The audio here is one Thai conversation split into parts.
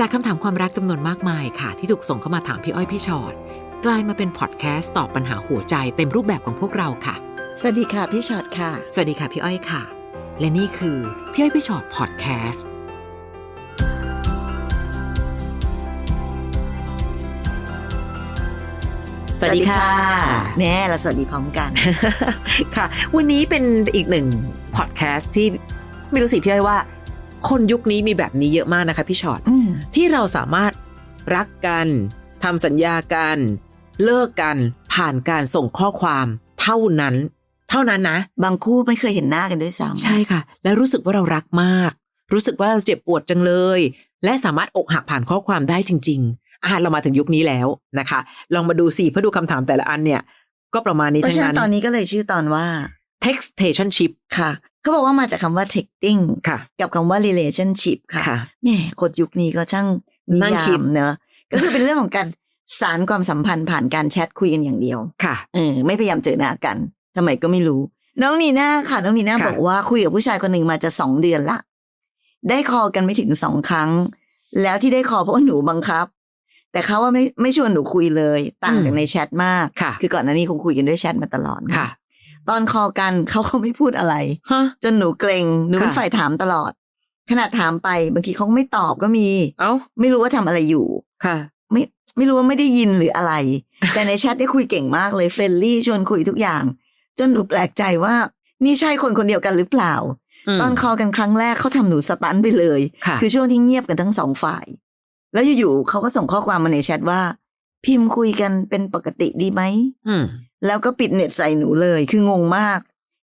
จากคำถามความรักจำนวนมากมายค่ะ ที่ถูกส่งเข้ามาถามพี่อ้อยพี่ชอ็อตกลายมาเป็นพอดแคสต์ตอบปัญหาหัวใจเต็มรูปแบบของพวกเราค่ะ สวัสดีค่ะพี่ช็อตค่ะ สวัสดีค่ะพี่อ้อยค่ะ และนี่คือพี่อ้อยพี่ชอ็อตพอดแคสต์สวัสดีค่ะแน่เราสวัสดีพร้อมกันค่ะ วันนี้เป็นอีกหนึ่งพอดแคสต์ที่ไม่รู้สิพี่อ้อยว่า คนยุคนี้มีแบบนี้เยอะมากนะคะพี่ชอ็อตอืม ที่เราสามารถรักกันทำสัญญากัน เลิกกันผ่านการส่งข้อความเท่านั้น เท่านั้นนะ บางคู่ไม่เคยเห็นหน้ากันด้วยซ้ำใช่ค่ะ แล้วรู้สึกว่าเรารักมาก รู้สึกว่าเราเจ็บปวดจังเลย และสามารถอกหักผ่านข้อความได้จริง ๆอะเรามาถึงยุคนี้แล้วนะคะ ลองมาดูสิเพื่อดูคำถามแต่ละอันเนี่ย ก็ประมาณนี้เพราะทั้งฉะนั้นั้นนตอนนี้ก็เลยชื่อตอนว่า textationship ค่ะ เขาบอกว่ามาจากคำว่า texting ค่ะ กับคำว่า relationship ค่ะค่ะแหม่คนยุคนี้ก็ช่างนินั่งยาคิดมเนอะก็คือเป็นเรื่องของการสารความสัมพันธ์ผ่านการแชทคุยกันอย่างเดียวค่ะเออไม่พยายามเจอหน้ากันทำไมก็ไม่รู้ น้องนีน่าค่ะ น้องนีน่าค่ะบอกว่าคุยกับผู้ชายคนหนึ่งมาจะสองเดือนละ ได้คอกันไม่ถึงสองครั้ง แล้วที่ได้คอเพราะว่าหนูบังคับ แต่เขาว่าไม่ไม่ชวนหนูคุยเลย ต่างจากในแชทมากค่ะอก่อนหน้านี้คงคุยกันด้วยแชทมาตลอดค่ะ ตอนคอกันเขาก็ไม่พูดอะไรฮะจนหนูเกรงหนูเป็นค่ะฝ่ายถามตลอด ขนาดถามไปบางทีเขาก็ไม่ตอบก็มี เอ้า ไม่รู้ว่าทำอะไรอยู่ค่ะ ไม่ไม่รู้ว่าไม่ได้ยินหรืออะไร แต่ในแชทได้คุยเก่งมากเลยเฟรนลี่ชวนคุยทุกอย่าง จนหนูแปลกใจว่า นี่ใช่คนคนเดียวกันหรือเปล่ามตอนคอลกันครั้งแรกเขาทำหนูสตันไปเลยค่ะอช่วงที่เงียบกันทั้งสองฝ่าย แล้วอยู่ๆเขาก็ส่งข้อความมาในแชทว่า พิมพ์คุยกันเป็นปกติดีไหมอืมแล้วก็ปิดเน็ตใส่หนูเลย คืองงมาก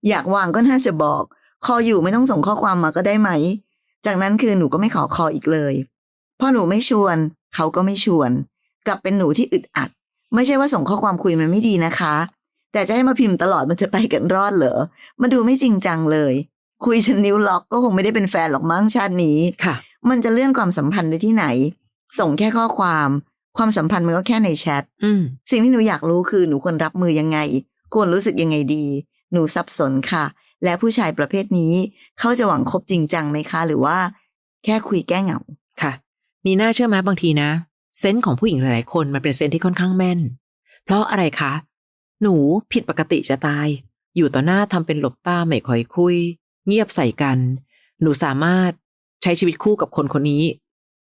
อยากวางก็น่าจะบอก คออยู่ไม่ต้องส่งข้อความมาก็ได้ไหม จากนั้นคือหนูก็ไม่ขอคออีกเลยพอหนูไม่ชวน เขาก็ไม่ชวน กลับเป็นหนูที่อึดอัด ไม่ใช่ว่าส่งข้อความคุยมันไม่ดีนะคะ แต่จะให้มาพิมพ์ตลอดมันจะไปกันรอดเหรอมาดูไม่จริงจังเลย คุยจนนิ้วล็อกก็คงไม่ได้เป็นแฟนหรอกมั้งชาตินี้ค่ะ มันจะเลื่อนความสัมพันธ์ไปที่ไหน ส่งแค่ข้อความ ความสัมพันธ์มันก็แค่ในแชทอืมสิ่งที่หนูอยากรู้คือหนูควรรับมือยังไง ควรรู้สึกยังไงดี หนูสับสนค่ะ และผู้ชายประเภทนี้ เขาจะหวังคบจริงจังไหมคะ หรือว่า แค่คุยแก้เหงาค่ะนีน่าเชื่อไหมบางทีนะ เซนส์ของผู้หญิงหลายๆคนมันเป็นเซนส์ที่ค่อนข้างแม่น เพราะอะไรคะ หนูผิดปกติจะตาย อยู่ต่อหน้าทำเป็นหลบตาไม่ค่อยคุย เงียบใส่กัน หนูสามารถใช้ชีวิตคู่กับคนคนนี้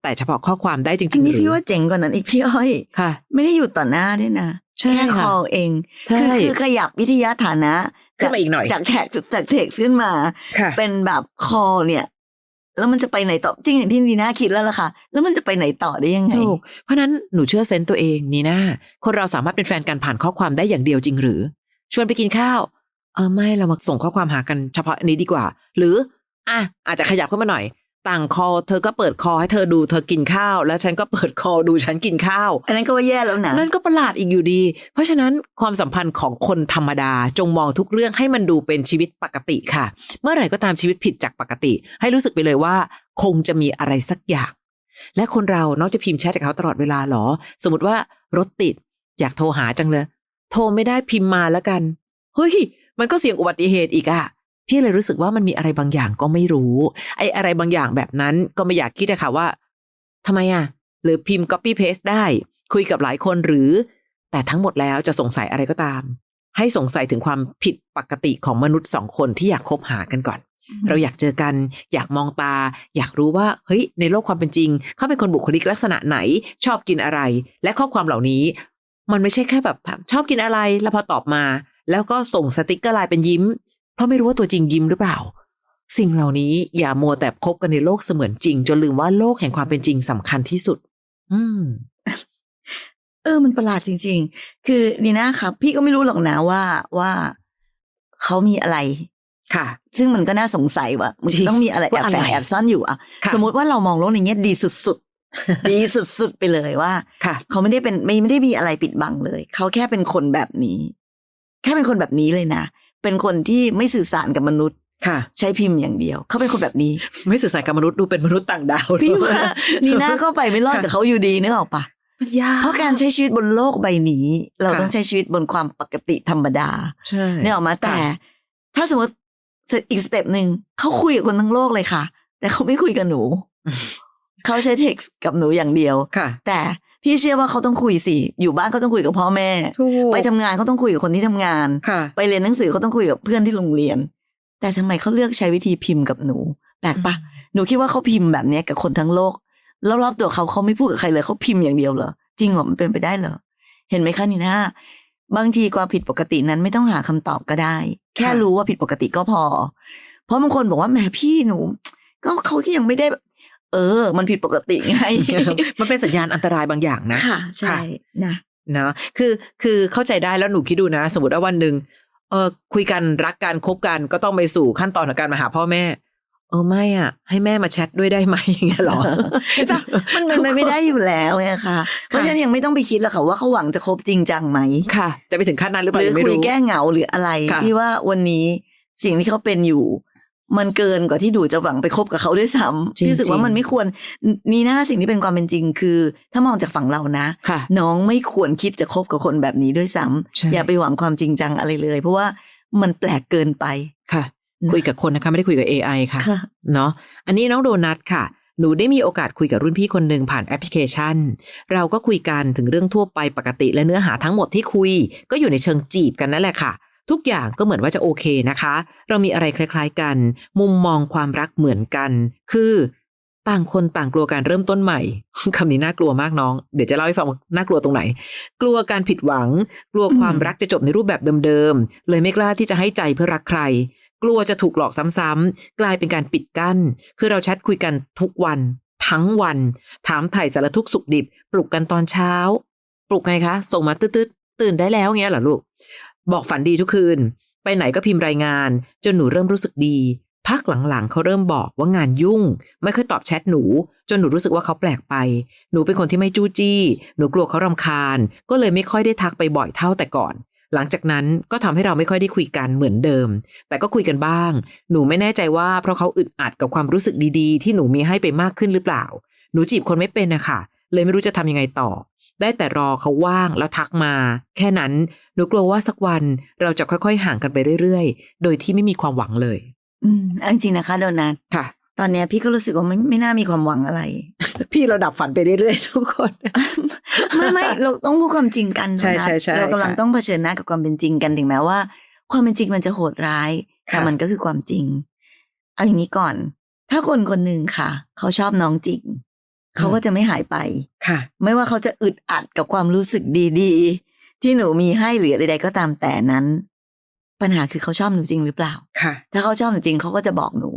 แต่เฉพาะข้อความได้จอัรินงๆนี้หรืพี่อว่าเจ๋งกว่านั้นอีกพี่อ้อยค่ะ ไม่ได้อยู่ต่อหน้าด้วยนะใช่แค่คค่ะอเองใช่คือคือขยับวิทยาฐานะขึ้นมาอีกหน่อยจากแท็กจากเท็กขึ้นมาค่ะเป็นแบบคอเนี่ย แล้วมันจะไปไหนต่อจริงอย่างที่ดีน่าคิดแล้วล่ะค่ะ แล้วมันจะไปไหนต่อได้ยังไงถูกเพราะฉะนั้นหนูเชื่อเซนส์ตัวเองนีน่าคนเราสามารถเป็นแฟนกันผ่านข้อความได้อย่างเดียวจริงหรือ ชวนไปกินข้าว เออไม่เรามาส่งข้อความหากันเฉพาะอันนี้ดีกว่า หรืออะอาจจะขยับขึ้นมาหน่อย ต่างคอเธอก็เปิดคอให้เธอดูเธอกินข้าว แล้วฉันก็เปิดคอดูฉันกินข้าว อันนั้นก็ว่าแย่แล้วนะนั่นก็ประหลาดอีกอยู่ดี เพราะฉะนั้นความสัมพันธ์ของคนธรรมดาจงมองทุกเรื่องให้มันดูเป็นชีวิตปกติค่ะ เมื่อไหร่ก็ตามชีวิตผิดจากปกติ ให้รู้สึกไปเลยว่า คงจะมีอะไรสักอย่าง และคนเรานอกจากพิมพ์แชทกับเขาตลอดเวลาหรอ สมมติว่ารถติด อยากโทรหาจังเลย โทรไม่ได้พิมพ์มาแล้วกันเฮ้ยมันก็เสี่ยงอุบัติเหตุอีกอะ พี่เลยรู้สึกว่ามันมีอะไรบางอย่างก็ไม่รู้ ไอ้อะไรบางอย่างแบบนั้นก็ไม่อยากคิดอะค่ะว่าทำไมอะหรือพิมพ์ copy paste ได้ คุยกับหลายคนหรือ แต่ทั้งหมดแล้วจะสงสัยอะไรก็ตาม ให้สงสัยถึงความผิดปกติของมนุษย์สองคนที่อยากคบหากันก่อน เราอยากเจอกัน อยากมองตา อยากรู้ว่าเฮ้ยในโลกความเป็นจริง เขาเป็นคนบุคลิกลักษณะไหน ชอบกินอะไร และข้อความเหล่านี้ มันไม่ใช่แค่แบบถามชอบกินอะไรแล้วพอตอบมา แล้วก็ส่งสติกเกอร์ไลน์เป็นยิ้ม เพราะไม่รู้ว่าตัวจริงยิ้มหรือเปล่า สิ่งเหล่านี้อย่ามัวแต่คบกันในโลกเสมือนจริง จนลืมว่าโลกแห่งความเป็นจริงสำคัญที่สุด อืม เออ มันประหลาดจริง ๆ คือนีน่าครับ พี่ก็ไม่รู้หรอกนะว่าว่าเขามีอะไรค่ะ ซึ่งมันก็น่าสงสัยว่ามันจริงต้องมีอะไรแอว่าบอะไรแฝงแอบซ่อนอยู่อะค่ะ สมมติว่าเรามองโลกในแง่ดีสุดๆ ดีสุดๆ ไปเลยว่าค่ะเขาไม่ได้เป็นไม่ไม่ได้มีอะไรปิดบังเลย เขาแค่เป็นคนแบบนี้ แค่เป็นคนแบบนี้เลยนะ เป็นคนที่ไม่สื่อสารกับมนุษย์ค่ะ ใช้พิมพ์อย่างเดียว เขาเป็นคนแบบนี้ ไม่สื่อสารกับมนุษย์ดูเป็นมนุษย์ต่างดาวพี่ว่านีน่าก็ไปไม่รอดกับเขาอยู่ดีนึกออกปะมันยากเพราะการใช้ชีวิตบนโลกใบนี้ เราค่ะต้องใช้ชีวิตบนความปกติธรรมดาใช่เนี่ยออกมาแต่ค่ะถ้าสมมติอีกสเต็ปหนึ่งเขาคุยกับคนทั้งโลกเลยค่ะ แต่เขาไม่คุยกับหนู เขาใช้เท็กซ์กับหนูอย่างเดียวค่ะแต่ พี่เชื่อว่าเขาต้องคุยสิ อยู่บ้านเขาต้องคุยกับพ่อแม่ถูกไปทำงานเขาต้องคุยกับคนที่ทำงานค่ะไปเรียนหนังสือเขาต้องคุยกับเพื่อนที่โรงเรียน แต่ทำไมเขาเลือกใช้วิธีพิมพ์กับหนูแปลกปะหนูคิดว่าเขาพิมพ์แบบเนี้ยกับคนทั้งโลกแล้วรอบตัวเขาเขาไม่พูดกับใครเลยเขาพิมพ์อย่างเดียวเหรอจริงเหรอมันเป็นไปได้เหรอเห็นไหมคะนีน่าบางทีความผิดปกตินั้นไม่ต้องหาคำตอบก็ได้ แค่ค่ะรู้ว่าผิดปกติก็พอ เพราะบางคนบอกว่าแหมพี่หนู ก็เขายังไม่ได้แบบเออ มันผิดปกติไง มันเป็นสัญญาณอันตรายบางอย่างนะค่ะใช่นะเนาะคือคือเข้าใจได้แล้วหนูคิดดูนะ สมมติว่าวันหนึ่งเออคุยกันรักกันคบกันก็ต้องไปสู่ขั้นตอนของการมาหาพ่อแม่เออไม่อะ ให้แม่มาแชทด้วยได้ไหมอย่างเงี้ยหรอเห็นปะมันเป็นไปไม่ได้อยู่แล้วไงคะเพราะฉะนั้นยังไม่ต้องไปคิดหรอกค่ะว่าเขาหวังจะคบจริงจังไหมค่ะ จะไปถึงขั้นนั้นหรือเปหล่ารือยังไม่คุยรู้แก้เหงาหรืออะไรค่ะพี่ว่าวันนี้สิ่งที่เขาเป็นอยู่ มันเกินกว่าที่ดูจะหวังไปคบกับเขาด้วยซ้ำพี่รู้สึกว่ามันไม่ควรนี่นะสิ่งที่เป็นความเป็นจริง คือ ถ้ามองจากฝั่งเรานะค่ะน้องไม่ควรคิดจะคบกับคนแบบนี้ด้วยซ้ำใช่อย่าไปหวังความจริงจังอะไรเลย เพราะว่ามันแปลกเกินไปค่ะ คุยกับคนนะคะไม่ได้คุยกับ AI ค่ะค่ะเนาะอันนี้น้องโดนัทค่ะหนูได้มีโอกาสคุยกับรุ่นพี่คนหนึ่งผ่านแอปพลิเคชัน เราก็คุยกันถึงเรื่องทั่วไปปกติและเนื้อหาทั้งหมดที่คุย ก็อยู่ในเชิงจีบกันนั่นแหละค่ะ ทุกอย่างก็เหมือนว่าจะโอเคนะคะ เรามีอะไรคล้ายๆกัน มุมมองความรักเหมือนกัน คือต่างคนต่างกลัวการเริ่มต้นใหม่คำนี้น่ากลัวมากน้อง เดี๋ยวจะเล่าให้ฟังว่าน่ากลัวตรงไหน กลัวการผิดหวัง กลัวความรักจะจบในรูปแบบเดิมๆ เลยไม่กล้าที่จะให้ใจเพื่อรักใคร กลัวจะถูกหลอกซ้ำๆ กลายเป็นการปิดกั้น คือเราแชทคุยกันทุกวัน ทั้งวัน ถามถ่ายสารทุกสุขดิบ ปลุกกันตอนเช้า ปลุกไงคะ ส่งมาตืดๆ ตื่นได้แล้วเงี้ยเหรอลูก บอกฝันดีทุกคืน ไปไหนก็พิมพ์รายงาน จนหนูเริ่มรู้สึกดี พักหลังๆ เขาเริ่มบอกว่างานยุ่ง ไม่เคยตอบแชทหนู จนหนูรู้สึกว่าเขาแปลกไป หนูเป็นคนที่ไม่จู้จี้ หนูกลัวเขารำคาญ ก็เลยไม่ค่อยได้ทักไปบ่อยเท่าแต่ก่อนหลังจากนั้นก็ทำให้เราไม่ค่อยได้คุยกันเหมือนเดิม แต่ก็คุยกันบ้าง หนูไม่แน่ใจว่าเพราะเขาอึดอัดกับความรู้สึกดีๆ ที่หนูมีให้ไปมากขึ้นหรือเปล่า หนูจีบคนไม่เป็นนะคะเลยไม่รู้จะทำยังไงต่อ ได้แต่รอเขาว่างแล้วทักมา แค่นั้นหนูกลัวว่าสักวันเราจะค่อยๆห่างกันไปเรื่อยๆ โดยที่ไม่มีความหวังเลย อืมเอาจริงๆนะคะโดนัทค่ะ ตอนเนี้ยพี่ก็รู้สึกว่าไม่ไม่น่ามีความหวังอะไร พี่เราดับฝันไปเรื่อยๆทุกคน ไม่ไม่เราต้องพูดความจริงกันใช่นะใช่ใช่เรากำลังค่ะต้องเผชิญหน้ากับความเป็นจริงกันถึงแม้ว่า ความเป็นจริงมันจะโหดร้าย แต่ค่ะมันก็คือความจริง เอาอย่างนี้ก่อน ถ้าคนคนหนึ่งค่ะ เขาชอบน้องจริง เขาก็จะไม่หายไปค่ะ ไม่ว่าเขาจะอึดอัดกับความรู้สึกดีๆ ที่หนูมีให้หรือใดๆก็ตามแต่นั้น ปัญหาคือเขาชอบหนูจริงหรือเปล่าค่ะ ถ้าเขาชอบหนูจริงเขาก็จะบอกหนู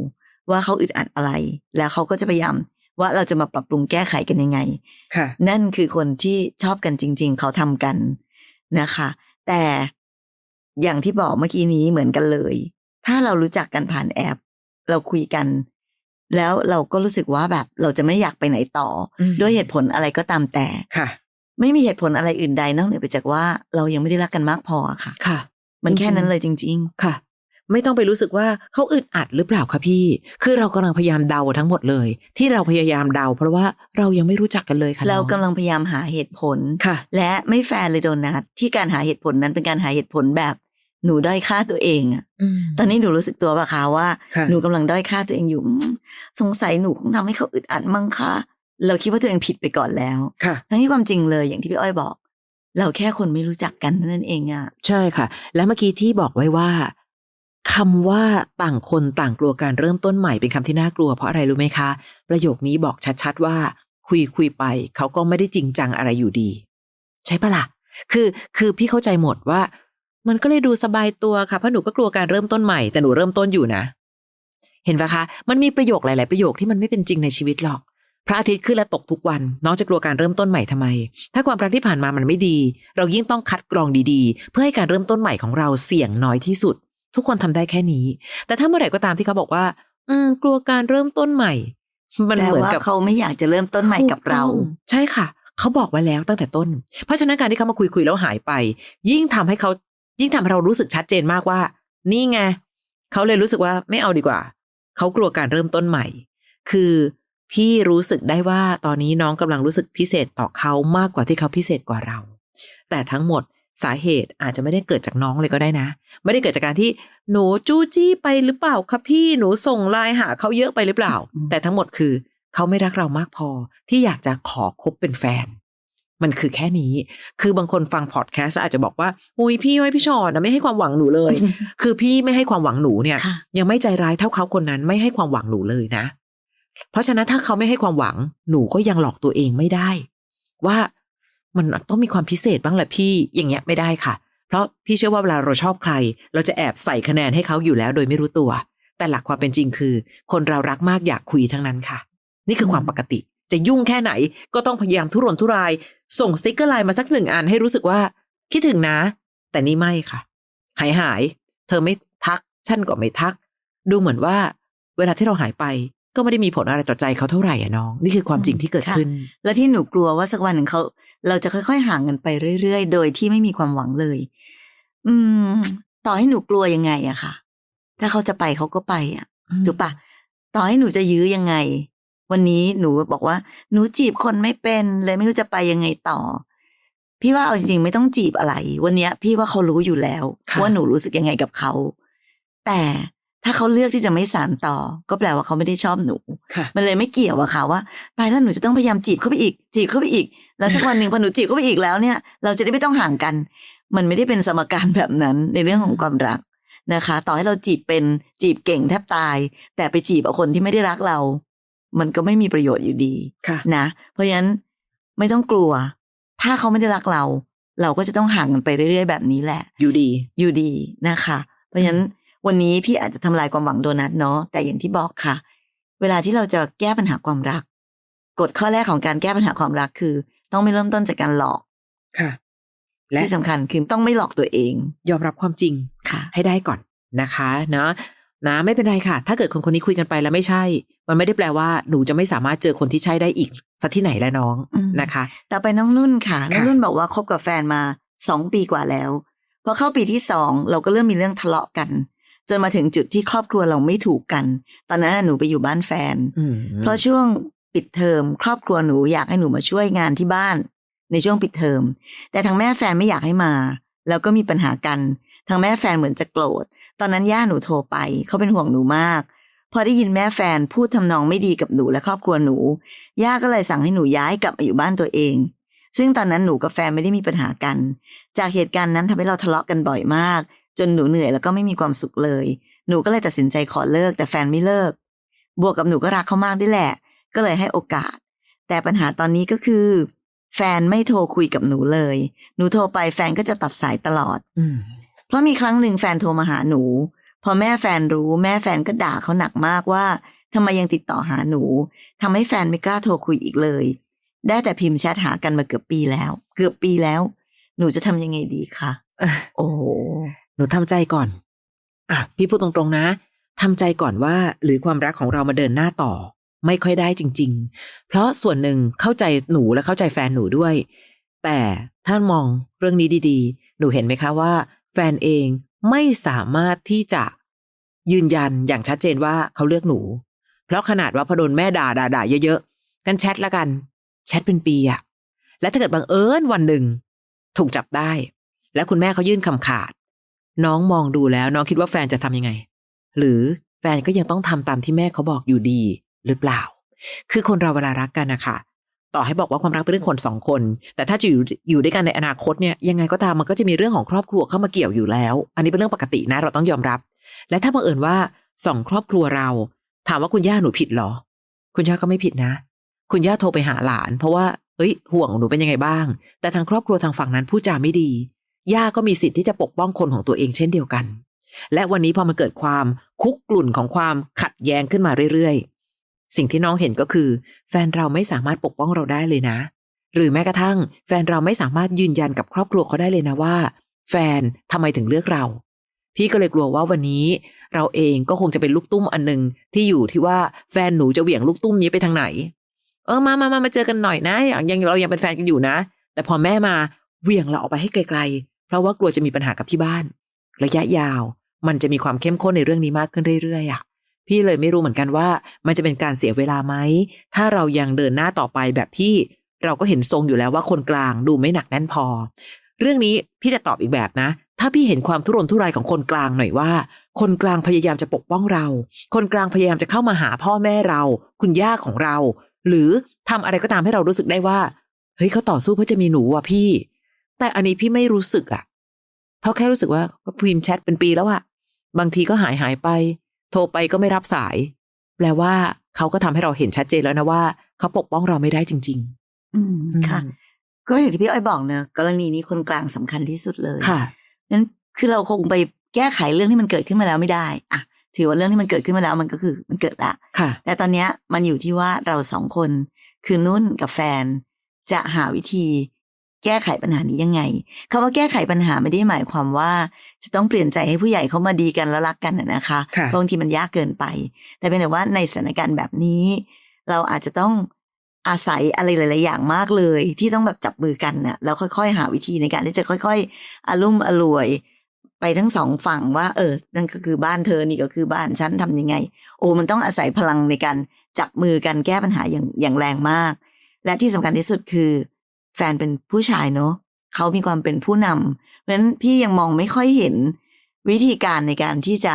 ว่าเขาอึดอัดอะไร แล้วเขาก็จะพยายามว่าเราจะมาปรับปรุงแก้ไขกันยังไง ค่ะ นั่นคือคนที่ชอบกันจริง ๆ เขาทำกันนะคะ แต่อย่างที่บอกเมื่อกี้นี้เหมือนกันเลย ถ้าเรารู้จักกันผ่านแอป เราคุยกัน แล้วเราก็รู้สึกว่าแบบเราจะไม่อยากไปไหนต่ออมด้วยเหตุผลอะไรก็ตามแต่ค่ะ ไม่มีเหตุผลอะไรอื่นใดนอกเหนือไปจากว่าเรายังไม่ได้รักกันมากพอค่ะ ค่ะ มันแค่จริงๆนั้นเลยจริงค่ะ ไม่ต้องไปรู้สึกว่าเขาอึดอัดหรือเปล่าคะพี่ คือเรากำลังพยายามเดาทั้งหมดเลย ที่เราพยายามเดา เพราะว่าเรายังไม่รู้จักกันเลยค่ะๆเราน้องกำลังพยายามหาเหตุผลค่ะ และไม่แฟร์เลยโดนัทที่การหาเหตุผลนั้นเป็นการหาเหตุผลแบบ หนูด้อยค่าตัวเองอะมตอนนี้หนูรู้สึกตัวปะคะว่าค่ะหนูกำลังด้อยค่าตัวเองอยู่อืมสงสัยหนูคงทำให้เขาอึดอัดมั้งคะ เราคิดว่าตัวเองผิดไปก่อนแล้วค่ะทั้งที่ความจริงเลยอย่างที่พี่อ้อยบอก เราแค่คนไม่รู้จักกันเท่านั่นเองอะใช่ค่ะ และเมื่อกี้ที่บอกไว้ว่าคำว่าต่างคนต่างกลัวการเริ่มต้นใหม่เป็นคำที่น่ากลัวเพราะอะไรรู้ไหมคะ ประโยคนี้บอกชัดๆว่า คุยคุยไป เขาก็ไม่ได้จริงจังอะไรอยู่ดี ใช่ปะล่ะคือคือพี่เข้าใจหมดว่า มันก็เลยดูสบายตัวค่ะเพราะหนูก็กลัวการเริ่มต้นใหม่แต่หนูเริ่มต้นอยู่นะ เห็นปะคะ มันมีประโยคหลาย ๆ ประโยคที่มันไม่เป็นจริงในชีวิตหรอก พระอาทิตย์ขึ้นและตกทุกวัน น้องจะกลัวการเริ่มต้นใหม่ทำไม ถ้าความรักที่ผ่านมามันไม่ดี เรายิ่งต้องคัดกรองดีๆ เพื่อให้การเริ่มต้นใหม่ของเราเสี่ยงน้อยที่สุด ทุกคนทำได้แค่นี้ แต่ถ้าเมื่อไหร่ก็ตามที่เขาบอกว่า อืม กลัวการเริ่มต้นใหม่ มันแปลเหมือนว่ากับเขาไม่อยากจะเริ่มต้นใหม่กับเราถูต้องใช่ค่ะเขาบอกไว้แล้วตั้งแต่ต้น เพราะฉะนั้นการที่เขามาคุยคุยๆแล้วหายไป ยิ่งทำให้เขา ยิ่งทำให้เรารู้สึกชัดเจนมากว่า นี่ไงเขาเลยรู้สึกว่าไม่เอาดีกว่า เขากลัวการเริ่มต้นใหม่ คือพี่รู้สึกได้ว่าตอนนี้น้องกำลังรู้สึกพิเศษต่อเขามากกว่าที่เขาพิเศษกว่าเรา แต่ทั้งหมดสาเหตุอาจจะไม่ได้เกิดจากน้องเลยก็ได้นะ ไม่ได้เกิดจากการที่หนูจู้จี้ไปหรือเปล่าคะพี่หนูส่งไลน์หาเขาเยอะไปหรือเปล่า แต่ทั้งหมดคือ เขาไม่รักเรามากพอที่อยากจะขอคบเป็นแฟน มันคือแค่นี้ คือบางคนฟังพอดแคสต์แล้วอาจจะบอกว่าอุ้ยพี่ไว้ยพี่ชอตนะไม่ให้ความหวังหนูเลย คือพี่ไม่ให้ความหวังหนูเนี่ยค่ะยังไม่ใจร้ายเท่าเขาคนนั้นไม่ให้ความหวังหนูเลยนะ เพราะฉะนั้นถ้าเขาไม่ให้ความหวังหนูก็ยังหลอกตัวเองไม่ได้ ว่ามันต้องมีความพิเศษบ้างแหละพี่อย่างเงี้ยไม่ได้ค่ะ เพราะพี่เชื่อว่าเวลาเราชอบใคร เราจะแอบใส่คะแนนให้เขาอยู่แล้วโดยไม่รู้ตัว แต่หลักความเป็นจริงคือ คนเรารักมากอยากคุยทั้งนั้นค่ะ นี่คือความปกติ จะยุ่งแค่ไหน ก็ต้องพยายามทุรนทุราย ส่งสติ๊กเกอร์ไลน์มาสักหนึ่งอันให้รู้สึกว่า คิดถึงนะ แต่นี่ไม่ค่ะ หายหาย เธอไม่ทัก ฉันก็ไม่ทัก ดูเหมือนว่า เวลาที่เราหายไป ก็ไม่ได้มีผลอะไรต่อใจเขาเท่าไหร่อะน้อง นี่คือความจริงที่เกิดค่ะขึ้น แล้วที่หนูกลัวว่าสักวันหนึ่งเขาเราจะค่อย ๆ ห่างกันไปเรื่อย ๆ โดยที่ไม่มีความหวังเลย อืม ต่อให้หนูกลัวยังไงอะค่ะ ถ้าเขาจะไปเขาก็ไปอะถูกปะต่อให้หนูจะยื้อยังไง วันนี้หนูบอกว่า หนูจีบคนไม่เป็นเลยไม่รู้จะไปยังไงต่อ พี่ว่าเอาจริงๆไม่ต้องจีบอะไร วันเนี้ยพี่ว่าเขารู้อยู่แล้วค่ะว่าหนูรู้สึกยังไงกับเขา แต่ถ้าเขาเลือกที่จะไม่สานต่อ ก็แปลว่าเขาไม่ได้ชอบหนูค่ะมันเลยไม่เกี่ยวอะค่ะว่าตายแล้วหนูจะต้องพยายามจีบเข้าไปอีก จีบเข้าไปอีก แล้วสักวันหนึ่งพอหนูจีบเข้าไปอีกแล้วเนี่ย เราจะได้ไม่ต้องห่างกัน มันไม่ได้เป็นสมการแบบนั้นในเรื่องของความรักนะคะ ต่อให้เราจีบเป็นจีบเก่งแทบตาย แต่ไปจีบเอาคนที่ไม่ได้รักเรา มันก็ไม่มีประโยชน์อยู่ดีค่ะนะ เพราะฉะนั้นไม่ต้องกลัว ถ้าเขาไม่ได้รักเรา เราก็จะต้องห่างกันไปเรื่อยๆ แบบนี้แหละ อยู่ดี อยู่ดีนะคะ เพราะฉะนั้นวันนี้พี่อาจจะทำลายความหวังโดนัทเนาะแต่อย่างที่บอกค่ะ เวลาที่เราจะแก้ปัญหาความรักกฎข้อแรกของการแก้ปัญหาความรักคือ ต้องไม่เริ่มต้นจากการหลอกค่ะ และที่สำคัญคือต้องไม่หลอกตัวเอง ยอมรับความจริงค่ะ ให้ได้ก่อนนะคะนะ นะไม่เป็นไรค่ะ ถ้าเกิดคนคนนี้คุยกันไปแล้วไม่ใช่ มันไม่ได้แปลว่าหนูจะไม่สามารถเจอคนที่ใช่ได้อีกสักที่ไหนแล้วน้องอืมนะคะต่อไปน้องนุ่นค่ะน้องค่ะนุ่นบอกว่าคบกับแฟนมาสองปีกว่าแล้วพอเข้าปีที่สองเราก็เริ่มมีเรื่องทะเลาะกัน จนมาถึงจุดที่ครอบครัวเราไม่ถูกกัน ตอนนั้นนะหนูไปอยู่บ้านแฟนอืมเพราะช่วงปิดเทอมครอบครัวหนูอยากให้หนูมาช่วยงานที่บ้าน ในช่วงปิดเทอมแต่ทางแม่แฟนไม่อยากให้มา แล้วก็มีปัญหากันทางแม่แฟนเหมือนจะโกรธ ตอนนั้นย่าหนูโทรไป เขาเป็นห่วงหนูมาก พอได้ยินแม่แฟนพูดทำนองไม่ดีกับหนูและครอบครัวหนู ย่าก็เลยสั่งให้หนูย้ายกลับมาอยู่บ้านตัวเอง ซึ่งตอนนั้นหนูกับแฟนไม่ได้มีปัญหากัน จากเหตุการณ์นั้นทำให้เราทะเลาะกันบ่อยมาก จนหนูเหนื่อยแล้วก็ไม่มีความสุขเลย หนูก็เลยตัดสินใจขอเลิก แต่แฟนไม่เลิก บวกกับหนูก็รักเขามากด้วยแหละ ก็เลยให้โอกาส แต่ปัญหาตอนนี้ก็คือ แฟนไม่โทรคุยกับหนูเลย หนูโทรไปแฟนก็จะตัดสายตลอดอื เพราะมีครั้งหนึ่งแฟนโทรมาหาหนู พอแม่แฟนรู้แม่แฟนก็ด่าเขาหนักมากว่าทำไมยังติดต่อหาหนูทำให้แฟนไม่กล้าโทรคุยอีกเลย ได้แต่พิมพ์แชทหากันมาเกือบปีแล้ว เกือบปีแล้ว หนูจะทำยังไงดีคะเอ้ยโอ้โหหนูทำใจก่อน อะ พี่พูดตรงๆนะทำใจก่อนว่าหรือความรักของเรามาเดินหน้าต่อ ไม่ค่อยได้จริง ๆ เพราะส่วนหนึ่งเข้าใจหนูและเข้าใจแฟนหนูด้วย แต่ท่านมองเรื่องนี้ดี ๆ หนูเห็นไหมคะว่า แฟนเองไม่สามารถที่จะยืนยันอย่างชัดเจนว่าเขาเลือกหนู เพราะขนาดว่าพอโดนแม่ด่าด่าด่าเยอะๆกันแชทละกัน แชทเป็นปีอะและถ้าเกิดบังเอิญวันหนึ่ง ถูกจับได้ และคุณแม่เขายื่นคำขาด น้องมองดูแล้วน้องคิดว่าแฟนจะทำยังไง หรือแฟนก็ยังต้องทำตามที่แม่เขาบอกอยู่ดีหรือเปล่า คือคนเราเวลารักกันนะคะ ต่อให้บอกว่าความรักเป็นเรื่องคนสองคน แต่ถ้าจะอยู่อยู่ด้วยกันในอนาคตเนี่ยยังไงก็ตามมันก็จะมีเรื่องของครอบครัวเข้ามาเกี่ยวอยู่แล้ว อันนี้เป็นเรื่องปกตินะเราต้องยอมรับ และถ้าบังเอิญว่าสองครอบครัวเรา ถามว่าคุณย่าหนูผิดเหรอ คุณย่าก็ไม่ผิดนะ คุณย่าโทรไปหาหลาน เพราะว่าเอ้ย ห่วงหนูเป็นยังไงบ้าง แต่ทางครอบครัวทางฝั่งนั้นพูดจาไม่ดี ย่าก็มีสิทธิ์ที่จะปกป้องคนของตัวเองเช่นเดียวกัน และวันนี้พอมันเกิดความคุกกลุ่นของความขัดแย้งขึ้นมาเรื่อยๆ สิ่งที่น้องเห็นก็คือ แฟนเราไม่สามารถปกป้องเราได้เลยนะ หรือแม้กระทั่ง แฟนเราไม่สามารถยืนยันกับครอบครัวเขาได้เลยนะว่า แฟนทำไมถึงเลือกเรา พี่ก็เลยกลัวว่าวันนี้ เราเองก็คงจะเป็นลูกตุ้มอันหนึ่งที่อยู่ที่ว่าแฟนหนูจะเหวี่ยงลูกตุ้มนี้ไปทางไหน เออมามามามาเจอกันหน่อยนะอย่างยังเรายังเป็นแฟนกันอยู่นะ แต่พอแม่มาเหวี่ยงเราออกไปให้ไกล ๆ เพราะว่ากลัวจะมีปัญหากับที่บ้าน ระยะยาว มันจะมีความเข้มข้นในเรื่องนี้มากขึ้นเรื่อยๆอะ พี่เลยไม่รู้เหมือนกันว่า มันจะเป็นการเสียเวลาไหม ถ้าเรายังเดินหน้าต่อไปแบบที่เราก็เห็นทรงอยู่แล้วว่าคนกลางดูไม่หนักแน่นพอ เรื่องนี้พี่จะตอบอีกแบบนะ ถ้าพี่เห็นความทุรนทุรายของคนกลางหน่อยว่า คนกลางพยายามจะปกป้องเรา คนกลางพยายามจะเข้ามาหาพ่อแม่เรา คุณย่าของเรา หรือทำอะไรก็ตามให้เรารู้สึกได้ว่า เฮ้ยเขาต่อสู้เพื่อจะมีหนูว่ะพี่ แต่อันนี้พี่ไม่รู้สึกอะเขาแค่รู้สึกว่าก็พิมพ์แชทเป็นปีแล้วอะบางทีก็หายหายไป โทรไปก็ไม่รับสาย แปลว่าเขาก็ทำให้เราเห็นชัดเจนแล้วนะว่า เขาปกป้องเราไม่ได้จริงอืมๆค่ะ ก็อย่างที่พี่อ้อยบอกเนอะกรณีนี้คนกลางสำคัญที่สุดเลยค่ะนั้นคือเราคงไปแก้ไขเรื่องที่มันเกิดขึ้นมาแล้วไม่ได้อะถือว่าเรื่องที่มันเกิดขึ้นมาแล้วมันก็คือมันเกิดละค่ะ แต่ตอนเนี้ยมันอยู่ที่ว่าเราสองคน คือนุ่นกับแฟน จะหาวิธี แก้ไขปัญหานี้ยังไงคำว่าแก้ไขปัญหาไม่ได้หมายความว่า จะต้องเปลี่ยนใจให้ผู้ใหญ่เขามาดีกันแล้วรักกันน่ะนะคะค่ะบางทีมันยากเกินไป แต่เป็นแต่ว่าในสถานการณ์แบบนี้ เราอาจจะต้องอาศัยอะไรหลาย ๆ อย่างมากเลย ที่ต้องแบบจับมือกันน่ะแล้วค่อย ๆ หาวิธีในการที่จะค่อย ๆอารุ่มอร่วย ไปทั้งสองฝั่งว่า เออ นั่นก็คือบ้านเธอนี่ก็คือบ้านฉันทำยังไง โอ้มันต้องอาศัยพลังในการจับมือกันแก้ปัญหาอย่างอย่างแรงมาก และที่สำคัญที่สุดคือ แฟนเป็นผู้ชายเนอะเขามีความเป็นผู้นำเพราะฉะนั้นพี่ยังมองไม่ค่อยเห็นวิธีการในการที่จะ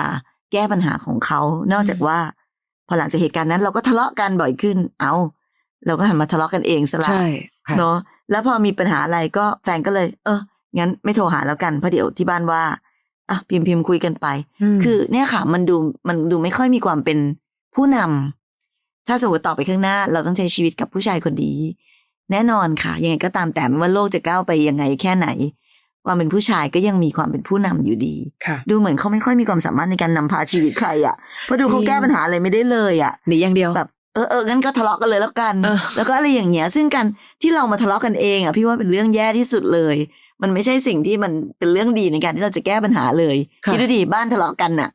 แก้ปัญหาของเขา นอกจากว่า พอหลังจากเหตุการณ์นั้น เราก็ทะเลาะกันบ่อยขึ้น เอาเราก็หันมาทะเลาะกันเองซะละใช่ค่ะเนาะแล้วพอมีปัญหาอะไรก็แฟนก็เลย เอองั้นไม่โทรหาแล้วกันเพราะเดี๋ยวที่บ้านว่าอะพิมพ์พิมพ์คุยกันไปมคือเนี่ยค่ะ มันดูมันดูไม่ค่อยมีความเป็นผู้นำถ้าสมมติต่อไปข้างหน้า เราต้องใช้ชีวิตกับผู้ชายคนนี้ แน่นอนค่ะ ยังไงก็ตามแต่ไม่ว่าโลกจะก้าวไปยังไงแค่ไหน ความเป็นผู้ชายก็ยังมีความเป็นผู้นำอยู่ดีค่ะดูเหมือนเขาไม่ค่อยมีความสามารถในการนำพาชีวิตใครอะเพราะดูเขาจริงแก้ปัญหาอะไรไม่ได้เลยอะหนีอย่างเดียวแบบเออเอองั้นก็ทะเลาะกันเลยแล้วกันเออแล้วก็อะไรอย่างเงี้ย ซึ่งการที่เรามาทะเลาะกันเองอะพี่ว่าเป็นเรื่องแย่ที่สุดเลย มันไม่ใช่สิ่งที่มันเป็นเรื่องดีในการที่เราจะแก้ปัญหาเลยค่ะคิดดูดิบ้านทะเลาะกันน่ะ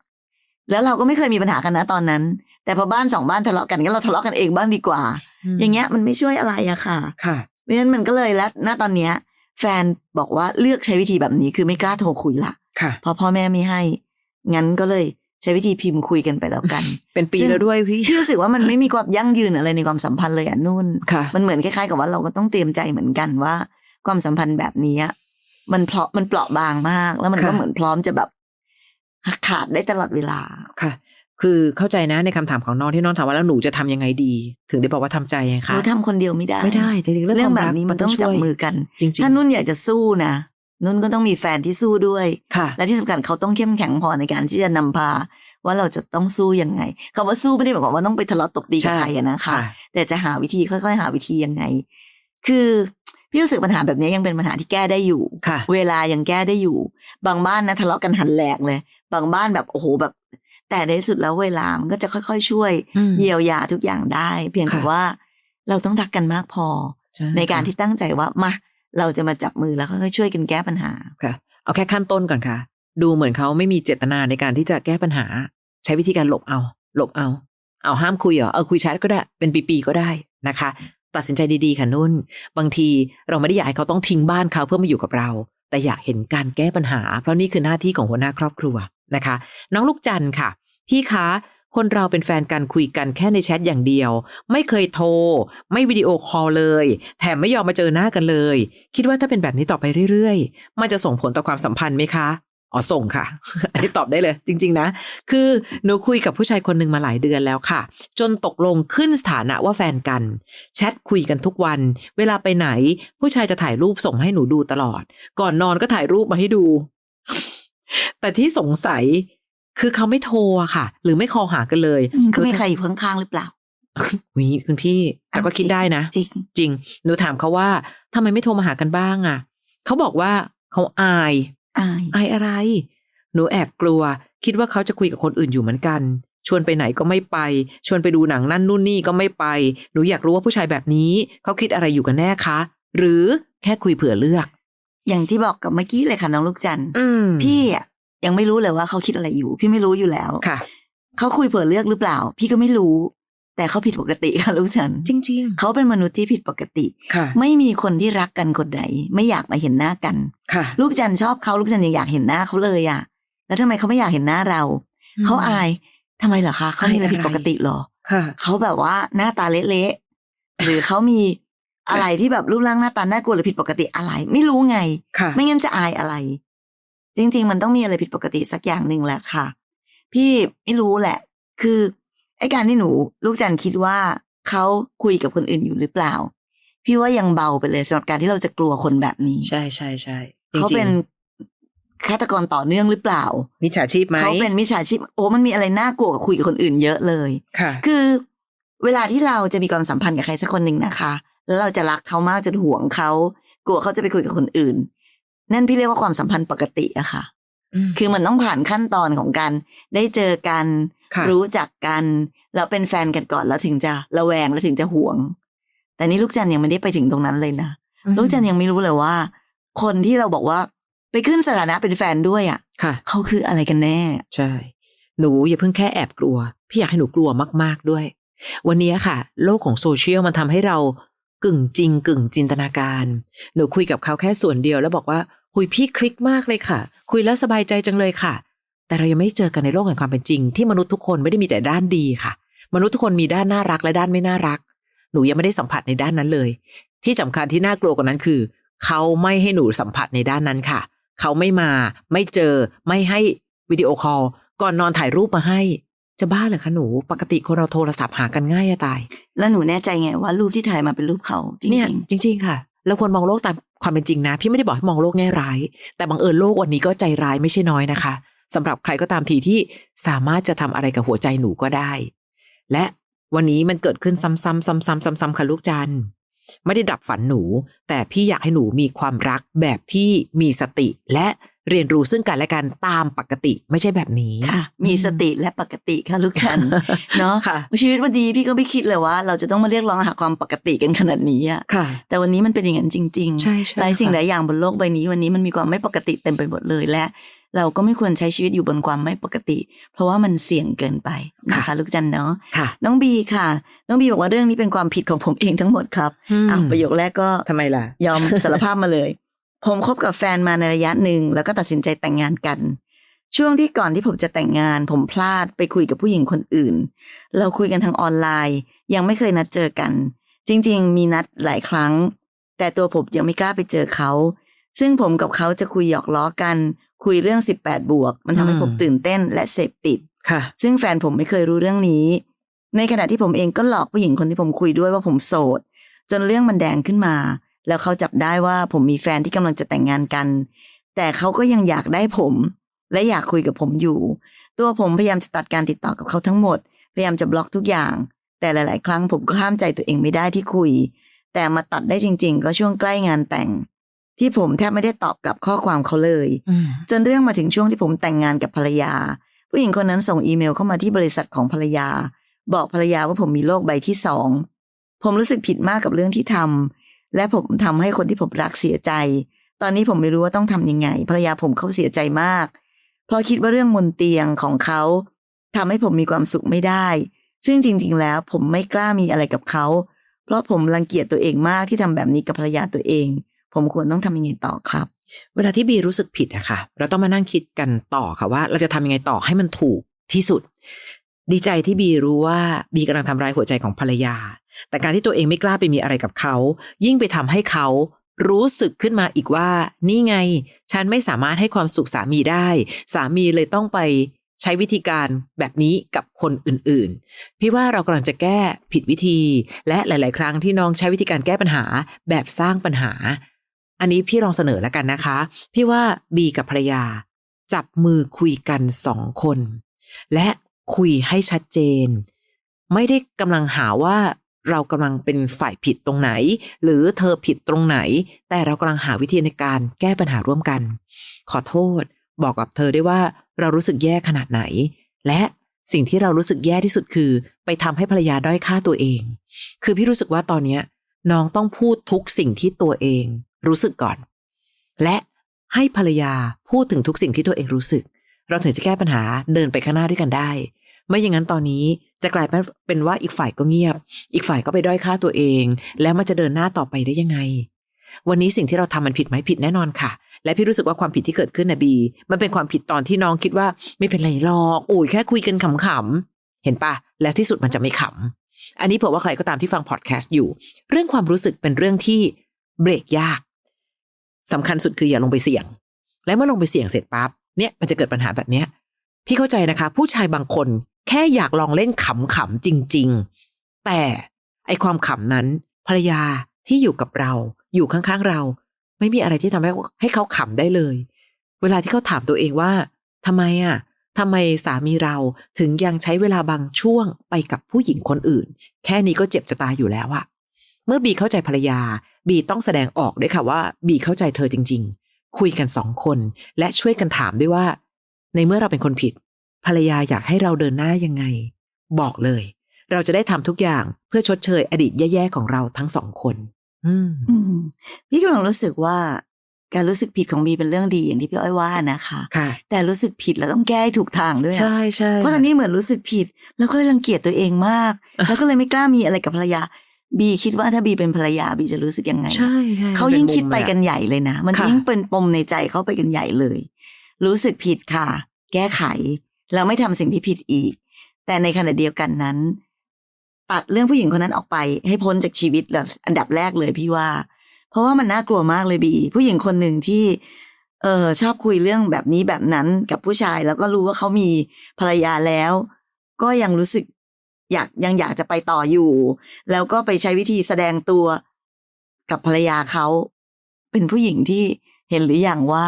แล้วเราก็ไม่เคยมีปัญหากันนะตอนนั้น แต่พอบ้านสองบ้านทะเลาะกันก็เราทะเลาะกันเองบ้างดีกว่าม อย่างเงี้ยมันไม่ช่วยอะไรอะค่ะ ค่ะเพราะฉะนั้นมันก็เลยและณตอนเนี้ย แฟนบอกว่าเลือกใช้วิธีแบบนี้คือไม่กล้าโทรคุยละค่ะเพราะพ่อแม่ไม่ให้ งั้นก็เลยใช้วิธีพิมพ์คุยกันไปแล้วกัน เป็นปีซึ่งแล้วด้วยพี่พี่รู้สึกว่ามันไม่มีความยั่งยืนอะไรในความสัมพันธ์เลยอะนุ่นค่ะมันเหมือนคล้ายๆกับว่าเราก็ต้องเตรียมใจเหมือนกันว่า ความสัมพันธ์แบบนี้อะมันเพราะมันเปราะบางมาก แล้วมันก็ค่ะเหมือนพร้อมจะแบบขาดได้ตลอดเวลาค่ะ คือเข้าใจนะในคำถามของน้องที่น้องถามว่าแล้วหนูจะทำยังไงดี ถึงได้บอกว่าทำใจไงคะเราทำคนเดียวไม่ได้ ไม่ได้จริงๆเรื่องเรื่องความแบรับกนี้มันต้องจับช่วยมือกันจริงๆถ้านุ่นอยากจะสู้นะนุ่นก็ต้องมีแฟนที่สู้ด้วยค่ะ และที่สำคัญเขาต้องเข้มแข็งพอในการที่จะนำพา ว่าเราจะต้องสู้ยังไงคำว่าสู้ไม่ได้หมายความว่าต้องไปทะเลาะตบตีกับใช่ใครอะนะคะค่ะแต่จะหาวิธีค่อย ๆ หาวิธียังไง คือพี่รู้สึกปัญหาแบบนี้ยังเป็นปัญหาที่แก้ได้อยู่ค่ะเวลายังแก้ได้อยู่ บางบ้านนะทะเลาะกันหันแหลกเลย บางบ้านแบบโอ้โหแบบ แต่ในที่สุดแล้วเวลามันก็จะค่อยๆ ช่วยอืมเยียวยาทุกอย่างได้ เพียงแต่ค่ะว่าเราต้องรักกันมากพอ ในการที่ตั้งใจว่ามาเราจะมาจับมือแล้วค่อยๆช่วยกันแก้ปัญหาค่ะ เอาแค่ขั้นต้นก่อนค่ะ ดูเหมือนเขาไม่มีเจตนาในการที่จะแก้ปัญหา ใช้วิธีการหลบเอา หลบเอา เอาห้ามคุยเหรอเออคุยแชทก็ได้ เป็นปีๆก็ได้นะคะ ตัดสินใจดีๆค่ะนุ่น บางทีเราไม่ได้อยากให้เขาต้องทิ้งบ้านเขาเพื่อมาอยู่กับเรา แต่อยากเห็นการแก้ปัญหา เพราะนี่คือหน้าที่ของหัวหน้าครอบครัวนะคะ น้องลูกจันทร์ค่ะ พี่คะ คนเราเป็นแฟนกันคุยกันแค่ในแชทอย่างเดียว ไม่เคยโทร ไม่วิดีโอคอลเลย แถมไม่ยอมมาเจอหน้ากันเลย คิดว่าถ้าเป็นแบบนี้ต่อไปเรื่อยๆ มันจะส่งผลต่อความสัมพันธ์ไหมคะอ๋อส่งค่ะ อันนี้ตอบได้เลย จริง ๆ นะ คือหนูคุยกับผู้ชายคนหนึ่งมาหลายเดือนแล้วค่ะ จนตกลงขึ้นสถานะว่าแฟนกัน แชทคุยกันทุกวัน เวลาไปไหน ผู้ชายจะถ่ายรูปส่งให้หนูดูตลอด ก่อนนอนก็ถ่ายรูปมาให้ดู แต่ที่สงสัย คือเขาไม่โทรอะค่ะ หรือไม่คอหากันเลยก็มีใครอยู่ข้างๆหรือเปล่าวิคุณพี่แต่ก็คิดได้นะ จริงจริงหนูถามเขาว่าทำไมไม่โทรมาหากันบ้างอะเขาบอกว่าเขาอายอายอายอะไร หนูแอบกลัว คิดว่าเขาจะคุยกับคนอื่นอยู่เหมือนกัน ชวนไปไหนก็ไม่ไป ชวนไปดูหนังนั่นนู่นนี่ก็ไม่ไป หนูอยากรู้ว่าผู้ชายแบบนี้ เขาคิดอะไรอยู่กันแน่คะ หรือแค่คุยเผื่อเลือก อย่างที่บอกกับเมื่อกี้เลยค่ะน้องลูกจันทร์อืมพี่อะ ยังไม่รู้เลยว่าเขาคิดอะไรอยู่ พี่ไม่รู้อยู่แล้วค่ะ เขาคุยเผื่อเลือกหรือเปล่า พี่ก็ไม่รู้ แต่เขาผิดปกติค่ะลูกจันทร์จริงเขาเป็นมนุษย์ที่ผิดปกติๆค่ะ ไม่มีคนที่รักกันคนไหนไม่อยากมาเห็นหน้ากัน ค่ะลูกจันทร์ชอบเขาลูกจันทร์ยังอยากเห็นหน้าเขาเลยอะ แล้วทำไมเขาไม่อยากเห็นหน้าเรา เขาอายทำไมเหรอคะเขามีอะไรผิดปกติเหรอ ค่ะ เขาแบบว่าหน้าตาเละๆ หรือเขามีอะไรที่แบบรูปร่างหน้าตาน่ากลัวหรือผิดปกติอะไร ไม่รู้ไง ค่ะ ไม่งั้นจะอายอะไร จริง ๆ มันต้องมีอะไรผิดปกติสักอย่างหนึ่งแหละค่ะ พี่ไม่รู้แหละ คือไอ้การที่หนูลูกจันทร์คิดว่าเขาคุยกับคนอื่นอยู่หรือเปล่า พี่ว่ายังเบาไปเลยสำหรับการที่เราจะกลัวคนแบบนี้ ใช่ใช่ใช่จริงๆเขาเป็นฆาตกรต่อเนื่องหรือเปล่า มิจฉาชีพไหมเขาเป็นมิจฉาชีพโอ้มันมีอะไรน่ากลัวกับคุยกับคนอื่นเยอะเลยค่ะ คือ เวลาที่เราจะมีความสัมพันธ์กับใครสักคนหนึ่งนะคะ แล้วเราจะรักเขามากจนห่วงเขากลัวเขาจะไปคุยกับคนอื่น นั่นพี่เรียกว่าความสัมพันธ์ปกติอะค่ะ คือมันต้องผ่านขั้นตอนของการได้เจอกันค่ะรู้จักกันแล้วเป็นแฟนกันก่อนแล้วถึงจะระแวงแล้วถึงจะห่วง แต่นี่ลูกจันทร์ยังไม่ได้ไปถึงตรงนั้นเลยนะลูกจันทร์ยังไม่รู้เลยว่า คนที่เราบอกว่าไปขึ้นสถานะเป็นแฟนด้วยอะค่ะ เขาคืออะไรกันแน่ ใช่ หนูอย่าเพิ่งแค่แอบกลัว พี่อยากให้หนูกลัวมาก ๆด้วย วันนี้ค่ะ โลกของโซเชียลมันทำให้เรากึ่งจริง กึ่งจินตนาการ หนูคุยกับเขาแค่ส่วนเดียวแล้วบอกว่า คุยพี่คลิกมากเลยค่ะ คุยแล้วสบายใจจังเลยค่ะ แต่เรายังไม่เจอกันในโลกแห่งความเป็นจริง ที่มนุษย์ทุกคนไม่ได้มีแต่ด้านดีค่ะ มนุษย์ทุกคนมีด้านน่ารักและด้านไม่น่ารัก หนูยังไม่ได้สัมผัสในด้านนั้นเลย ที่สำคัญที่น่ากลัวกว่านั้นคือ เขาไม่ให้หนูสัมผัสในด้านนั้นค่ะ เขาไม่มา ไม่เจอ ไม่ให้วิดีโอคอลก่อนนอนถ่ายรูปมาให้ จะบ้าเหรอคะหนู ปกติคนเราโทรศัพท์หากันง่ายอะตาย แล้วหนูแน่ใจไงว่ารูปที่ถ่ายมาเป็นรูปเขาจริเนี่ยงจริง ๆ ค่ะ เราควรมองโลกตามความเป็นจริงนะ พี่ไม่ได้บอกให้มองโลกแง่ร้าย แต่บังเอิญโลกวันนี้ก็ใจร้ายไม่ใช่น้อยนะคะสำหรับใครก็ตามทีที่สามารถจะทำอะไรกับหัวใจหนูก็ได้ และวันนี้มันเกิดขึ้นซ้ำๆซ้ำๆซ้ำๆค่ะลูกจันไม่ได้ดับฝันหนู แต่พี่อยากให้หนูมีความรักแบบที่มีสติและ เรียนรู้ซึ่งกันและกันตามปกติไม่ใช่แบบนี้ๆค่ะ มีสติและปกติค่ะลูกฉันเนาะค่ะชีวิตวันนี้พี่ก็ไม่คิดเลยว่า เราจะต้องมาเรียกร้องหาความปกติกันขนาดนี้อะค่ะ แต่วันนี้มันเป็นอย่างนั้นจริงใช่ใช่หลายสิ่งค่ะหลายอย่างบนโลกใบนี้ วันนี้มันมีความไม่ปกติเต็มไปหมดเลยและ เราก็ไม่ควรใช้ชีวิตอยู่บนความไม่ปกติ เพราะว่ามันเสี่ยงเกินไปนะคะลูกจันเนาะค่ะน้องบีค่ะ น้องบีบอกว่าเรื่องนี้เป็นความผิดของผมเองทั้งหมดครับอะประโยคแรกก็ทำไมล่ะ ยอมสารภาพมาเลย ผมคบกับแฟนมาในระยะหนึ่งแล้วก็ตัดสินใจแต่งงานกัน ช่วงที่ก่อนที่ผมจะแต่งงาน ผมพลาดไปคุยกับผู้หญิงคนอื่น เราคุยกันทางออนไลน์ ยังไม่เคยนัดเจอกัน จริง ๆ มีนัดหลายครั้ง แต่ตัวผมยังไม่กล้าไปเจอเขา ซึ่งผมกับเขาจะคุยหยอกล้อกัน คุยเรื่อง18บวก มันทำให้อืมผมตื่นเต้นและเสพติดค่ะซึ่งแฟนผมไม่เคยรู้เรื่องนี้ ในขณะที่ผมเองก็หลอกผู้หญิงคนที่ผมคุยด้วยว่าผมโสด จนเรื่องมันแดงขึ้นมา แล้วเขาจับได้ว่าผมมีแฟนที่กำลังจะแต่งงานกัน แต่เขาก็ยังอยากได้ผม และอยากคุยกับผมอยู่ ตัวผมพยายามจะตัดการติดต่อกับเขาทั้งหมด พยายามจะบล็อกทุกอย่าง แต่หลาย ๆ ครั้งผมก็ห้ามใจตัวเองไม่ได้ที่คุย แต่มาตัดได้จริง ๆ ก็ช่วงใกล้งานแต่ง ที่ผมแทบไม่ได้ตอบกลับข้อความเขาเลยอืมจนเรื่องมาถึงช่วงที่ผมแต่งงานกับภรรยา ผู้หญิงคนนั้นส่งอีเมลเข้ามาที่บริษัทของภรรยา บอกภรรยาว่าผมมีโรคใบที่สองผมรู้สึกผิดมากกับเรื่องที่ทำ และผมทำให้คนที่ผมรักเสียใจ ตอนนี้ผมไม่รู้ว่าต้องทำยังไง ภรรยาผมเขาเสียใจมาก เพราะคิดว่าเรื่องมนเตียงของเขาทำให้ผมมีความสุขไม่ได้ ซึ่งจริง ๆ แล้วผมไม่กล้ามีอะไรกับเขา เพราะผมรังเกียจตัวเองมากที่ทำแบบนี้กับภรรยาตัวเอง ผมควรต้องทำยังไงต่อครับ เวลาที่บีรู้สึกผิดอะค่ะ เราต้องมานั่งคิดกันต่อค่ะว่า เราจะทำยังไงต่อให้มันถูกที่สุด ดีใจที่บีรู้ว่าบีกำลังทำร้ายหัวใจของภรรยา แต่การที่ตัวเองไม่กล้าไปมีอะไรกับเขา ยิ่งไปทำให้เขารู้สึกขึ้นมาอีกว่า นี่ไง ฉันไม่สามารถให้ความสุขสามีได้ สามีเลยต้องไปใช้วิธีการแบบนี้กับคนอื่นๆ พี่ว่าเรากำลังจะแก้ผิดวิธี และหลาย ๆ ครั้งที่น้องใช้วิธีการแก้ปัญหาแบบสร้างปัญหา อันนี้พี่ลองเสนอแล้วกันนะคะ พี่ว่าบีกับภรรยา จับมือคุยกันสองคน และคุยให้ชัดเจน ไม่ได้กำลังหาว่า เรากำลังเป็นฝ่ายผิดตรงไหน หรือเธอผิดตรงไหน แต่เรากำลังหาวิธีในการแก้ปัญหาร่วมกัน ขอโทษ บอกกับเธอได้ว่าเรารู้สึกแย่ขนาดไหน และสิ่งที่เรารู้สึกแย่ที่สุดคือ ไปทำให้ภรรยาด้อยค่าตัวเอง คือพี่รู้สึกว่าตอนเนี้น้องต้องพูดทุกสิ่งที่ตัวเอง รู้สึกก่อน และให้ภรรยาพูดถึงทุกสิ่งที่ตัวเองรู้สึก เราถึงจะแก้ปัญหาเดินไปข้างหน้าด้วยกันได้ ไม่อย่างนั้นตอนนี้จะกลายเป็นว่าอีกฝ่ายก็เงียบ อีกฝ่ายก็ไปด้อยค่าตัวเอง แล้วมันจะเดินหน้าต่อไปได้ยังไง วันนี้สิ่งที่เราทำมันผิดไหมผิดแน่นอนค่ะ และพี่รู้สึกว่าความผิดที่เกิดขึ้นนะบี มันเป็นความผิดตอนที่น้องคิดว่าไม่เป็นไรหรอกโอ้ยแค่คุยกันขำๆเห็นปะแล้วที่สุดมันจะไม่ขำอันนี้เผื่อว่าใครก็ตามที่ฟังพอดแคสต์อยู่ เรื่องความรู้สึกเป็นเรื่องที่เบรกยากสำคัญสุดคืออย่าลงไปเสี่ยง และเมื่อลงไปเสี่ยงเสร็จปั๊บเนี่ยมันจะเกิดปัญหาแบบเนี้ยพี่เข้าใจนะคะ ผู้ชายบางคน แค่อยากลองเล่นขำๆจริง ๆ แต่ไอความขำนั้น ภรรยาที่อยู่กับเรา อยู่ข้างๆเรา ไม่มีอะไรที่ทำให้ให้เขาขำได้เลย เวลาที่เขาถามตัวเองว่าทำไมอะทำไมสามีเราถึงยังใช้เวลาบางช่วงไปกับผู้หญิงคนอื่น แค่นี้ก็เจ็บจะตายอยู่แล้วอะเมื่อบีเข้าใจภรรยา บีต้องแสดงออกด้วยค่ะว่า บีเข้าใจเธอจริง ๆ คุยกันสองคน และช่วยกันถามด้วยว่า ในเมื่อเราเป็นคนผิด ภรรยาอยากให้เราเดินหน้ายังไง บอกเลย เราจะได้ทำทุกอย่างเพื่อชดเชยอดีตแย่ๆของเราทั้งสองคน อืมอืมพี่กำลังรู้สึกว่า การรู้สึกผิดของบีเป็นเรื่องดีอย่างที่พี่อ้อยว่านะคะค่ะ แต่รู้สึกผิดแล้วต้องแก้ให้ถูกทางด้วยอะใช่ใช่เพราะตอนนี้เหมือนรู้สึกผิด แล้วก็เลยรังเกียจตัวเองมาก แล้วก็เลยไม่กล้ามีอะไรกับภรรยาบีคิดว่าถ้าบีเป็นภรรยาบีจะรู้สึกยังไงใช่ใช่เขายิ่งคิดไปกันใหญ่เลยนะ มันค่ะยิ่งเป็นปมในใจเขาไปกันใหญ่เลย รู้สึกผิดค่ะ แก้ไข แล้วไม่ทำสิ่งที่ผิดอีก แต่ในขณะเดียวกันนั้น ตัดเรื่องผู้หญิงคนนั้นออกไป ให้พ้นจากชีวิตแล้วอันดับแรกเลยพี่ว่า เพราะว่ามันน่ากลัวมากเลยบี ผู้หญิงคนหนึ่งที่ เออชอบคุยเรื่องแบบนี้แบบนั้นกับผู้ชายแล้วก็รู้ว่าเขามีภรรยาแล้ว ก็ยังรู้สึกอยากยังอยากจะไปต่ออยู่ แล้วก็ไปใช้วิธีแสดงตัวกับภรรยาเขาเป็นผู้หญิงที่เห็นหรืออยังว่า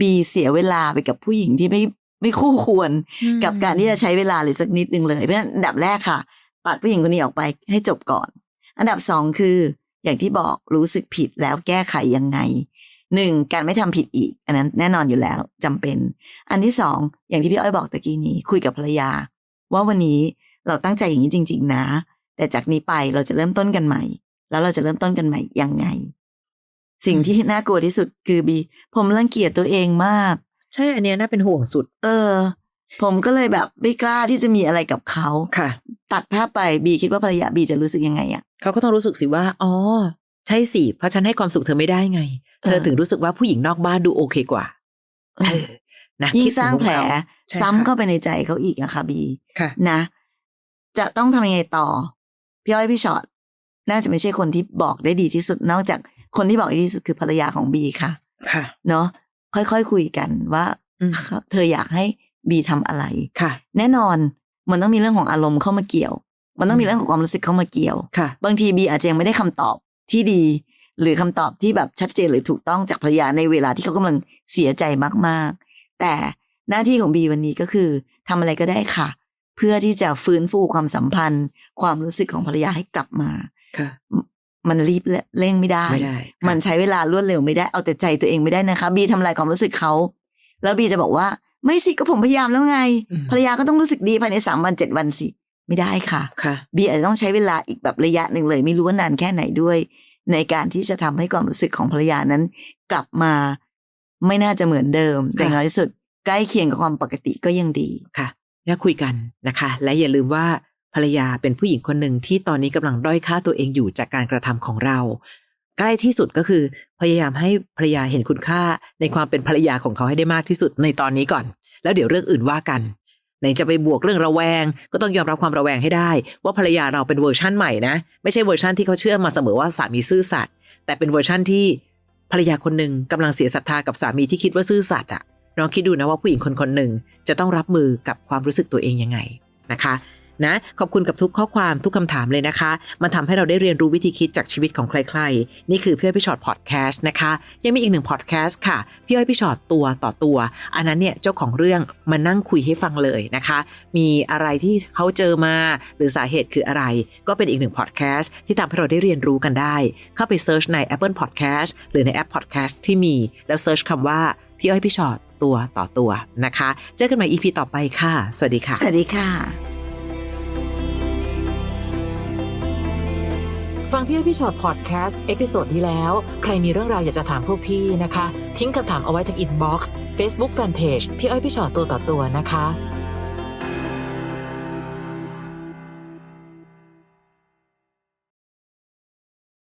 บีเสียเวลาไปกับผู้หญิงที่ไม่ ไม่คู่ควรอืมกับการที่จะใช้เวลาเลยสักนิดนึงเลย เพราะฉะนั้นอันดับแรกค่ะ ตัดผู้หญิงคนนี้ออกไปให้จบก่อน อันดับสองคือ อย่างที่บอกรู้สึกผิดแล้วแก้ไขยังไงหนึ่งการไม่ทำผิดอีก อันนั้นแน่นอนอยู่แล้วจำเป็น อันที่สองอย่างที่พี่อ้อยบอกตะกี้นี้ คุยกับภรรยา ว่าวันนี้เราตั้งใจอย่างนี้จริง ๆ นะ แต่จากนี้ไปเราจะเริ่มต้นกันใหม่ แล้วเราจะเริ่มต้นกันใหม่ยังไง สิ่งที่น่ากลัวที่สุดคือบี ผมรังเกียจตัวเองมาก ใช่อันเนี้ยน่าเป็นห่วงสุด เออ ผมก็เลยแบบไม่กล้าที่จะมีอะไรกับเขาค่ะ ตัดภาพไปบีคิดว่าภรรยาบีจะรู้สึกยังไงอะเขาก็ต้องรู้สึกสิว่า อ๋อ ใช่สิ เพราะฉันให้ความสุขเธอไม่ได้ไง เธอเออถึงรู้สึกว่าผู้หญิงนอกบ้านดูโอเคกว่าเออนะยิ่คิงดสร้างแผลถึมุมเขาซ้ำใช่ค่ะเข้าไปในใจเขาอีกอะค่ะบีค่ะนะ จะต้องทำยังไงต่อ พี่อ้อยพี่ชอตน่าจะไม่ใช่คนที่บอกได้ดีที่สุด นอกจากคนที่บอกได้ดีที่สุดคือภรรยาของบีค่ะ ค่ะ เนาะ ค่อยๆคุยกันว่าอืมเธออยากให้บีทำอะไรค่ะ แน่นอนมันต้องมีเรื่องของอารมณ์เข้ามาเกี่ยว มันต้องมีเรื่องของความรู้สึกเข้ามาเกี่ยวค่ะ บางทีบีอาจจะยังไม่ได้คำตอบที่ดี หรือคำตอบที่แบบชัดเจนหรือถูกต้องจากภรรยาในเวลาที่เขากำลังเสียใจมากๆ แต่หน้าที่ของบีวันนี้ก็คือทำอะไรก็ได้ค่ะ เพื่อที่จะฟื้นฟูความสัมพันธ์ ความรู้สึกของภรรยาให้กลับมาค่ะ มันรีบเร่งไม่ได้ไม่ได้ค่ะมันใช้เวลารวดเร็วไม่ได้ เอาแต่ใจตัวเองไม่ได้นะคะ บีทำลายความรู้สึกเขา แล้วบีจะบอกว่า ไม่สิก็ผมพยายามแล้วไงอืมภรรยาก็ต้องรู้สึกดีภายในสามวันเจ็ดวันสิ ไม่ได้ค่ะค่ะ บีอาจจะต้องใช้เวลาอีกแบบระยะหนึ่งเลย ไม่รู้ว่านานแค่ไหนด้วย ในการที่จะทำให้ความรู้สึกของภรรยานั้น กลับมาไม่น่าจะเหมือนเดิม แต่อย่างน้อยที่สุดใกล้เคียงกับความปกติก็ยังดีค่ะอย่าคุยกันนะคะ และอย่าลืมว่า ภรรยาเป็นผู้หญิงคนหนึ่งที่ตอนนี้กำลังด้อยค่าตัวเองอยู่จากการกระทำของเรา ใกล้ที่สุดก็คือพยายามให้ภรรยาเห็นคุณค่าในความเป็นภรรยาของเขาให้ได้มากที่สุดในตอนนี้ก่อน แล้วเดี๋ยวเรื่องอื่นว่ากันไหนจะไปบวกเรื่องระแวง ก็ต้องยอมรับความระแวงให้ได้ ว่าภรรยาเราเป็นเวอร์ชั่นใหม่นะ ไม่ใช่เวอร์ชั่นที่เขาเชื่อมาเสมอว่าสามีซื่อสัตย์แต่เป็นเวอร์ชั่นที่ภรรยาคนหนึ่งกำลังเสียศรัทธากับสามีที่คิดว่าซื่อสัตย์อะลองคิดดูนะว่าผู้หญิงคนคนหนึ่งจะต้องรับมือกับความรู้สึกตัวเองยังไงนะคะ นะขอบคุณกับทุกข้อความทุกคำถามเลยนะคะ มันทำให้เราได้เรียนรู้วิธีคิดจากชีวิตของใครๆ นี่คือพี่อ้อยพี่ชอตพอดแคสต์นะคะ ยังมีอีกหนึ่งพอดแคสต์ค่ะพี่อ้อยพี่ชอตตัวต่อตัว อันนั้นเนี่ยเจ้าของเรื่องมานั่งคุยให้ฟังเลยนะคะ มีอะไรที่เขาเจอมาหรือสาเหตุคืออะไร ก็เป็นอีกหนึ่งพอดแคสต์ที่ทำให้เราได้เรียนรู้กันได้ เข้าไปเซิร์ชใน Apple Podcast หรือในแอป Podcast ที่มี แล้วเซิร์ชคำว่าพี่อ้อยพี่ชอตตัวต่อตัวนะคะ เจอกันใหม่ EP ต่อไปค่ะ สวัสดีค่ะ สวัสดีค่ะ ฟังพี่อ้อยพี่ชอตพอดแคสต์เอพิโซดที่แล้ว ใครมีเรื่องราวอยากจะถามพวกพี่นะคะ ทิ้งคำถามเอาไว้ที่อินบ็อกซ์เฟซบุ๊กแฟนเพจพี่อ้อยพี่ชอตตัวต่อตัวนะคะ